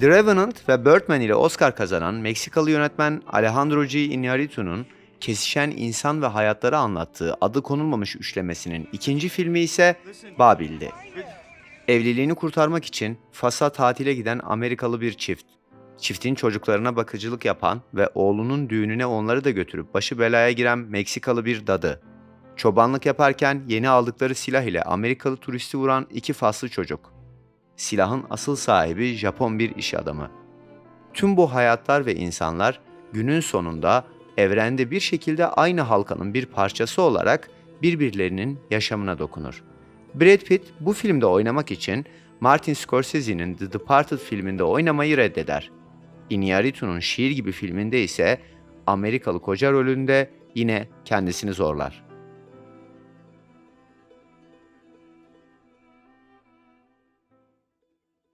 The Revenant ve Birdman ile Oscar kazanan Meksikalı yönetmen Alejandro G. Iñárritu'nun kesişen insan ve hayatları anlattığı adı konulmamış üçlemesinin ikinci filmi ise Babil'di. Evliliğini kurtarmak için Fas'a tatile giden Amerikalı bir çift. Çiftin çocuklarına bakıcılık yapan ve oğlunun düğününe onları da götürüp başı belaya giren Meksikalı bir dadı. Çobanlık yaparken yeni aldıkları silah ile Amerikalı turisti vuran iki faslı çocuk. Silahın asıl sahibi Japon bir iş adamı. Tüm bu hayatlar ve insanlar günün sonunda evrende bir şekilde aynı halkanın bir parçası olarak birbirlerinin yaşamına dokunur. Brad Pitt bu filmde oynamak için Martin Scorsese'nin The Departed filminde oynamayı reddeder. Iñárritu'nun Şiir gibi filminde ise Amerikalı koca rolünde yine kendisini zorlar.